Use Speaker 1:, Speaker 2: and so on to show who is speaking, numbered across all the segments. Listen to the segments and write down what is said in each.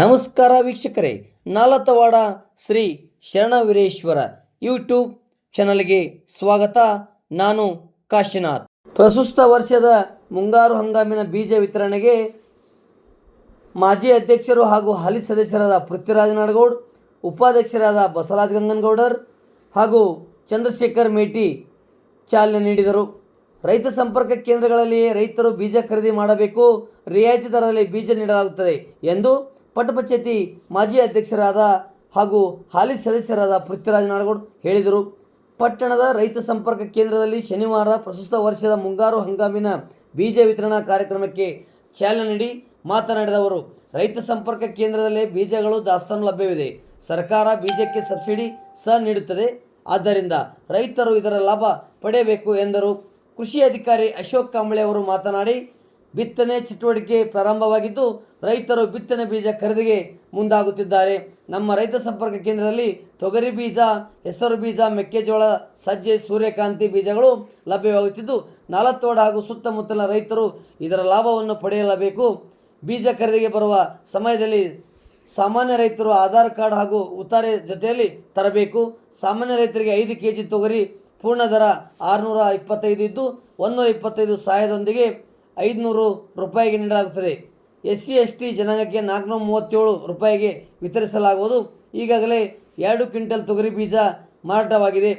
Speaker 1: ನಮಸ್ಕಾರ ವೀಕ್ಷಕರೇ ನಾಲತವಾಡ ಶ್ರೀ ಶರಣವೀರೇಶ್ವರ ಯೂಟ್ಯೂಬ್ ಚಾನಲ್ಗೆ ಸ್ವಾಗತ. ನಾನು ಕಾಶಿನಾಥ್. ಪ್ರಸ್ತುತ ವರ್ಷದ ಮುಂಗಾರು ಹಂಗಾಮಿನ ಬೀಜ ವಿತರಣೆಗೆ ಮಾಜಿ ಅಧ್ಯಕ್ಷರು ಹಾಗೂ ಹಾಲಿ ಸದಸ್ಯರಾದ ಪೃಥ್ವಿರಾಜ್ ನಾಡಗೌಡ್, ಉಪಾಧ್ಯಕ್ಷರಾದ ಬಸವರಾಜ ಗಂಗನಗೌಡರ್ ಹಾಗೂ ಚಂದ್ರಶೇಖರ್ ಮೇಟಿ ಚಾಲನೆ ನೀಡಿದರು. ರೈತ ಸಂಪರ್ಕ ಕೇಂದ್ರಗಳಲ್ಲಿಯೇ ರೈತರು ಬೀಜ ಖರೀದಿ ಮಾಡಬೇಕು, ರಿಯಾಯಿತಿ ದರದಲ್ಲಿ ಬೀಜ ನೀಡಲಾಗುತ್ತದೆ ಎಂದು ಪಟ್ಟಪಂಚಾಯತಿ ಮಾಜಿ ಅಧ್ಯಕ್ಷರಾದ ಹಾಗೂ ಹಾಲಿ ಸದಸ್ಯರಾದ ಪೃಥ್ವಿರಾಜ್ ನಾಡಗೌಡ್ ಹೇಳಿದರು. ಪಟ್ಟಣದ ರೈತ ಸಂಪರ್ಕ ಕೇಂದ್ರದಲ್ಲಿ ಶನಿವಾರ ಪ್ರಸ್ತುತ ವರ್ಷದ ಮುಂಗಾರು ಹಂಗಾಮಿನ ಬೀಜ ವಿತರಣಾ ಕಾರ್ಯಕ್ರಮಕ್ಕೆ ಚಾಲನೆ ನೀಡಿ ಮಾತನಾಡಿದವರು ರೈತ ಸಂಪರ್ಕ ಕೇಂದ್ರದಲ್ಲಿ ಬೀಜಗಳು ದಾಸ್ತಾನು ಲಭ್ಯವಿದೆ. ಸರ್ಕಾರ ಬೀಜಕ್ಕೆ ಸಬ್ಸಿಡಿ ಸಹ ನೀಡುತ್ತದೆ. ಆದ್ದರಿಂದ ರೈತರು ಇದರ ಲಾಭ ಪಡೆಯಬೇಕು ಎಂದರು. ಕೃಷಿ ಅಧಿಕಾರಿ ಅಶೋಕ್ ಕಾಂಬಳೆ ಅವರು ಮಾತನಾಡಿ ಬಿತ್ತನೆ ಚಟುವಟಿಕೆ ಪ್ರಾರಂಭವಾಗಿದ್ದು ರೈತರು ಬಿತ್ತನೆ ಬೀಜ ಖರೀದಿಗೆ ಮುಂದಾಗುತ್ತಿದ್ದಾರೆ. ನಮ್ಮ ರೈತ ಸಂಪರ್ಕ ಕೇಂದ್ರದಲ್ಲಿ ತೊಗರಿ ಬೀಜ, ಹೆಸರು ಬೀಜ, ಮೆಕ್ಕೆಜೋಳ, ಸಜ್ಜೆ, ಸೂರ್ಯಕಾಂತಿ ಬೀಜಗಳು ಲಭ್ಯವಾಗುತ್ತಿದ್ದು ನಾಲತ್ತೋಡ ಹಾಗೂ ಸುತ್ತಮುತ್ತಲ ರೈತರು ಇದರ ಲಾಭವನ್ನು ಪಡೆಯಲೇಬೇಕು. ಬೀಜ ಖರೀದಿಗೆ ಬರುವ ಸಮಯದಲ್ಲಿ ಸಾಮಾನ್ಯ ರೈತರು ಆಧಾರ್ ಕಾರ್ಡ್ ಹಾಗೂ ಉತ್ತಾರೆ ಜೊತೆಯಲ್ಲಿ ತರಬೇಕು. ಸಾಮಾನ್ಯ ರೈತರಿಗೆ ಐದು ಕೆ ಜಿ ತೊಗರಿ ಪೂರ್ಣ ದರ ಆರುನೂರ ಇಪ್ಪತ್ತೈದು ಇದ್ದು ಒಂದೂರ ಇಪ್ಪತ್ತೈದು ಸಹಾಯದೊಂದಿಗೆ ಐದುನೂರು ರೂಪಾಯಿಗೆ ನೀಡಲಾಗುತ್ತದೆ. ಎಸ್ ಸಿ ಎಸ್ ಟಿ ಜನಾಂಗಕ್ಕೆ ನಾಲ್ಕುನೂರ ಮೂವತ್ತೇಳು ರೂಪಾಯಿಗೆ ವಿತರಿಸಲಾಗುವುದು. ಈಗಾಗಲೇ ಎರಡು ಕ್ವಿಂಟಲ್ ತೊಗರಿ ಬೀಜ ಮಾರಾಟವಾಗಿದೆ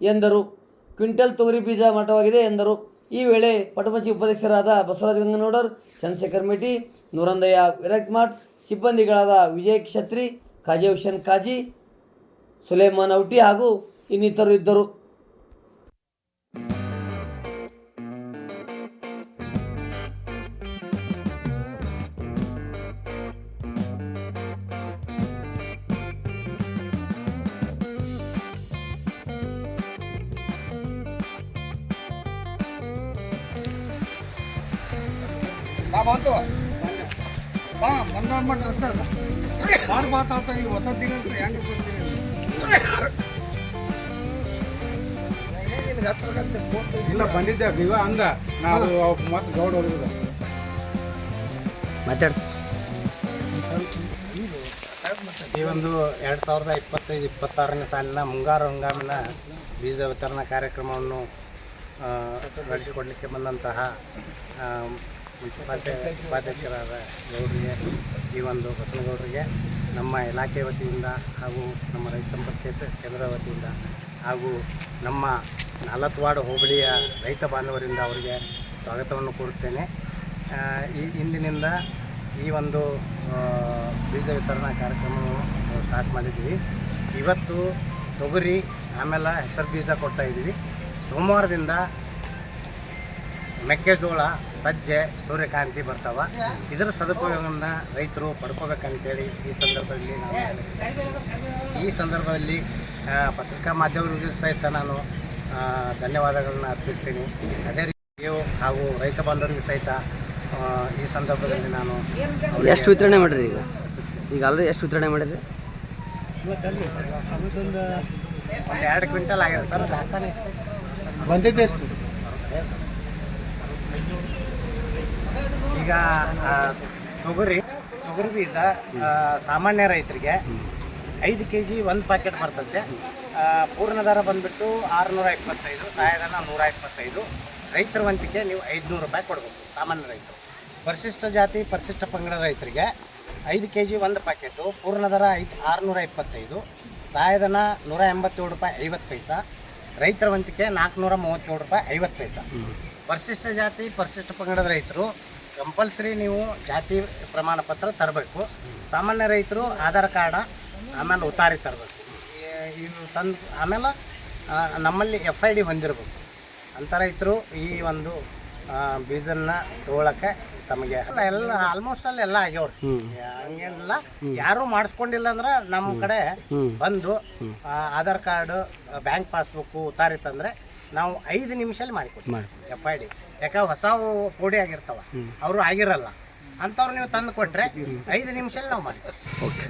Speaker 1: ಎಂದರು. ಕ್ವಿಂಟಲ್ ತೊಗರಿ ಬೀಜ ಮಾರಾಟವಾಗಿದೆ ಎಂದರು. ಈ ವೇಳೆ ಪಟಮಂಚಿ ಉಪಾಧ್ಯಕ್ಷರಾದ ಬಸವರಾಜ ಗಂಗನೌಡರ್, ಚಂದ್ರಶೇಖರ್ ಮೇಟಿ, ನೂರಂದಯ್ಯ ವಿರಕ್ಮಾಟ್ ಸಿಬ್ಬಂದಿಗಳಾದ ವಿಜಯ್ ಕ್ಷತ್ರಿ ಕಾಜಿ ಹುಸೇನ್ ಕಾಜಿ ಸುಲೇಮಾನ್ ಔಟಿ ಹಾಗೂ ಇನ್ನಿತರರು ಇದ್ದರು.
Speaker 2: ಬಂತು
Speaker 3: ಬಾ ಬಂದ ಮಾಡಿ ಅಷ್ಟೇ ಮಾತಾಡ್ತಾರೆ ಈ ಹೊಸ ಹೆಂಗೆ ಬರ್ತೀನಿ
Speaker 2: ಹತ್ರಕ್ಕಂತ ಫೋನ್
Speaker 3: ಇಲ್ಲ ಬಂದಿದ್ದೆ ಇವ ಅಂದ ನಾವು ಮತ್ತೆ ಗೌಡ ಹೋಗಿದ
Speaker 1: ಮಾತಾಡ್ಸ.
Speaker 4: ಈ ಒಂದು ಎರಡು ಸಾವಿರದ ಇಪ್ಪತ್ತೈದು ಇಪ್ಪತ್ತಾರನೇ ಸಾಲಿನ ಮುಂಗಾರು ಹಂಗಾಮಿನ ಬೀಜ ವಿತರಣಾ ಕಾರ್ಯಕ್ರಮವನ್ನು ನಡೆಸಿಕೊಡ್ಲಿಕ್ಕೆ ಬಂದಂತಹ ಮುನ್ಸಿಪಾಲ್ಟಿ ಉಪಾಧ್ಯಕ್ಷರಾದ ಗೌಡರಿಗೆ ಈ ಒಂದು ಬಸನಗೌಡರಿಗೆ, ನಮ್ಮ ಇಲಾಖೆ ವತಿಯಿಂದ ಹಾಗೂ ನಮ್ಮ ರೈತ ಸಂಪರ್ಕ ಕೇಂದ್ರ- ವತಿಯಿಂದ ಹಾಗೂ ನಮ್ಮ ನಾಲ್ವತ್ವಾಡ ಹೋಬಳಿಯ ರೈತ ಬಾಂಧವರಿಂದ ಅವರಿಗೆ ಸ್ವಾಗತವನ್ನು ಕೋರುತ್ತೇನೆ. ಈ ಇಂದಿನಿಂದ ಈ ಒಂದು ಬೀಜ ವಿತರಣಾ ಕಾರ್ಯಕ್ರಮವನ್ನು ಸ್ಟಾರ್ಟ್ ಮಾಡಿದ್ದೀವಿ. ಇವತ್ತು ತೊಗರಿ, ಆಮೇಲೆ ಹೆಸರು ಬೀಜ ಕೊಡ್ತಾ ಇದ್ದೀವಿ. ಸೋಮವಾರದಿಂದ ಮೆಕ್ಕೆಜೋಳ ಸಜ್ಜೆ ಸೂರ್ಯಕಾಂತಿ ಬರ್ತಾವ. ಇದರ ಸದುಪಯೋಗವನ್ನು ರೈತರು ಪಡ್ಕೋಬೇಕಂತೇಳಿ ಈ ಸಂದರ್ಭದಲ್ಲಿ ನಾನು ಈ ಸಂದರ್ಭದಲ್ಲಿ ಪತ್ರಿಕಾ ಮಾಧ್ಯಮಗಳಿಗೂ ಸಹಿತ ನಾನು ಧನ್ಯವಾದಗಳನ್ನು ಅರ್ಪಿಸ್ತೀನಿ. ಅದೇ ರೀತಿ ಹಾಗೂ ರೈತ ಬಾಂಧವರಿಗೂ ಸಹಿತ ಈ ಸಂದರ್ಭದಲ್ಲಿ ನಾನು
Speaker 1: ಎಷ್ಟು ವಿತರಣೆ ಮಾಡಿರಿ ಈಗ? ಈಗ ಅಲ್ಲದೆ ಎಷ್ಟು ವಿತರಣೆ ಮಾಡಿದ್ರಿ
Speaker 4: ಒಂದು ಎರಡು ಕ್ವಿಂಟಲ್ ಆಗಿದೆ ಸರ್.
Speaker 3: ಬಂದಿದ್ದೆ ಎಷ್ಟು?
Speaker 4: ಈಗ ತೊಗರಿ ತೊಗರಿ ಬೀಜ ಸಾಮಾನ್ಯ ರೈತರಿಗೆ ಐದು ಕೆ ಜಿ ಒಂದು ಪ್ಯಾಕೆಟ್ ಬರ್ತದೆ ಪೂರ್ಣ ದರ ಬಂದುಬಿಟ್ಟು ಆರುನೂರ ಇಪ್ಪತ್ತೈದು ಸಹಾಯಧನ ನೂರ ಇಪ್ಪತ್ತೈದು ರೈತರ ವಂತಿಗೆ ನೀವು ಐದುನೂರು ರೂಪಾಯಿ ಕೊಡಬೇಕು ಸಾಮಾನ್ಯ ರೈತರು. ಪರಿಶಿಷ್ಟ ಜಾತಿ ಪರಿಶಿಷ್ಟ ಪಂಗಡ ರೈತರಿಗೆ ಐದು ಕೆ ಜಿ ಒಂದು ಪ್ಯಾಕೆಟು ಪೂರ್ಣ ದರ ಐದು ಆರುನೂರ ಇಪ್ಪತ್ತೈದು ಸಹಾಯಧನ ನೂರ ಎಂಬತ್ತೇಳು ರೂಪಾಯಿ ಐವತ್ತು ಪೈಸಾ. ರೈತರ ವಂತಿಕೆ ನಾಲ್ಕುನೂರ ಮೂವತ್ತೇಳು ರೂಪಾಯಿ ಐವತ್ತು ಪೈಸಾ. ಪರಿಶಿಷ್ಟ ಜಾತಿ ಪರಿಶಿಷ್ಟ ಪಂಗಡದ ರೈತರು ಕಂಪಲ್ಸರಿ ನೀವು ಜಾತಿ ಪ್ರಮಾಣ ಪತ್ರ ತರಬೇಕು. ಸಾಮಾನ್ಯ ರೈತರು ಆಧಾರ್ ಕಾರ್ಡ ಆಮೇಲೆ ಉತ್ತಾರಿ ತರಬೇಕು. ಇನ್ನು ತಂದು ಆಮೇಲೆ ನಮ್ಮಲ್ಲಿ ಎಫ್ ಐ ಡಿ ಹೊಂದಿರಬೇಕು. ಅಂಥ ರೈತರು ಈ ಒಂದು ಬೀಜನ್ನ ತೊಗೊಳಕ್ಕೆ ತಮಗೆ ಎಲ್ಲ ಎಲ್ಲ ಆಲ್ಮೋಸ್ಟ್ ಅಲ್ಲಿ ಎಲ್ಲ ಆಗ್ಯವ್ರಿ. ಹಂಗೇನಿಲ್ಲ. ಯಾರು ಮಾಡಿಸ್ಕೊಂಡಿಲ್ಲ ಅಂದ್ರೆ ನಮ್ಮ ಕಡೆ ಬಂದು ಆಧಾರ್ ಕಾರ್ಡ್ ಬ್ಯಾಂಕ್ ಪಾಸ್ಬುಕ್ ಉತ್ತಾರಿ ತಂದ್ರೆ ನಾವು ಐದು ನಿಮಿಷಲ್ಲಿ ಮಾಡಿಕೊಡ್ತೀವಿ. ಎಫ್ ಐ ಡಿ ಯಾಕೆ ಹೊಸ ಪೋಡಿ ಆಗಿರ್ತಾವ. ಅವರು ಆಗಿರಲ್ಲ. ಅಂಥವ್ರು ನೀವು ತಂದು ಕೊಟ್ಟರೆ ಐದು ನಿಮಿಷದಲ್ಲಿ ನಾವು ಮಾಡಿ
Speaker 1: ಓಕೆ